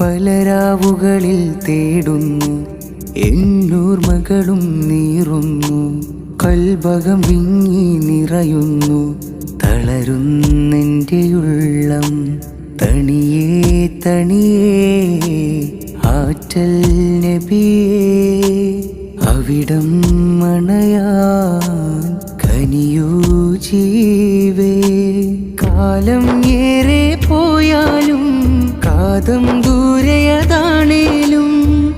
പലരാവുകളിൽ തേടുന്നു. എന്നൂർമകളും നീറുന്നു. കൽഭകം വിങ്ങി നിറയുന്നു. തളരുന്നെന്റെ ഉള്ളം തണിയേ തണിയേ. ആറ്റൽ നബിയേ അവിടം മണയാൻ കനിയൂ ജീവേ. കാലം ഏറെ പോയാലും കാതം ദൂരെയതാണേലും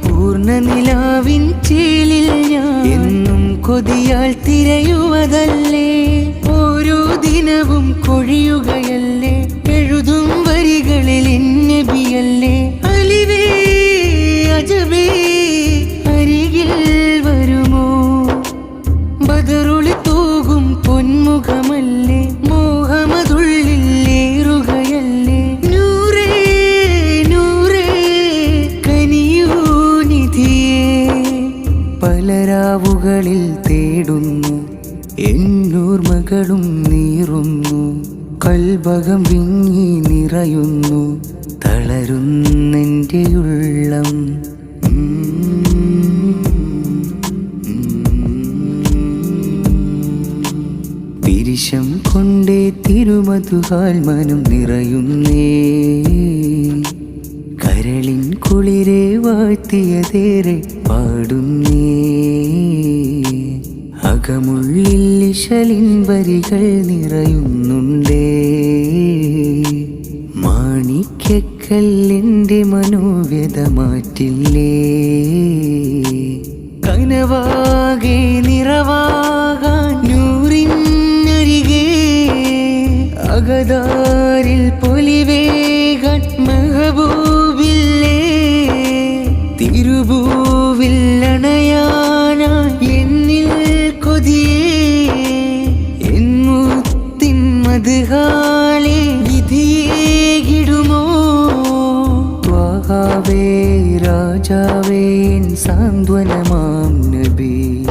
പൂർണ നിലാവിൻ ചേലിൽ ഞാൻ എന്നും കൊതിയാൽ തിരയുവതല്ലേ? ഓരോ ദിനവും കൊഴിയുകയല്ലേ? എഴുതും വരികളിൽ നബിയല്ലേ അലിവേ അജബേ തേടുന്നു. എന്നൂർമകളും നീറുന്നു. കൽഭകം വിങ്ങി നിറയുന്നു. തളരുന്നെന്റെ ഉള്ളം. പിരിശം കൊണ്ടേ തിരുമധുഹാൽ മനം നിറയുന്നേ. കരളിൻ കുളിരെ വാഴ്ത്തിയതേറെ പാടുന്നേ. അകമുള്ളിൽ വരികൾ നിറയുന്നുണ്ടേ. മാണിക്കല്ലിന്റെ മനോവ്യത മാറ്റില്ലേ. കനവാകെ നിറവാകാൻ നൂറിനരികെ. അകതാരിൽ പൊലിവേകാൻ മഹബൂബില്ലേ. തിരുഭൂവിൽ മധുഹാലെ വിധിയേകിടുമോ? ത്വാഹാവേ രാജാവേ എൻ സാന്ത്വനമാം നബി.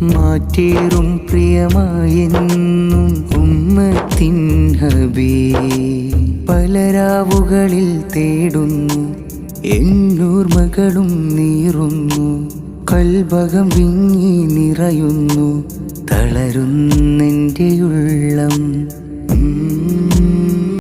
മാറ്റേറും പ്രിയമായെന്നും ഉമ്മത്തിൻ ഹബീ. പലരാവുകളിൽ തേടുന്നു എന്നൂർമകളും നീറുന്നു. കൽഭകം വിങ്ങി നിറയുന്നു തളരുന്നെന്റെ ഉള്ളം.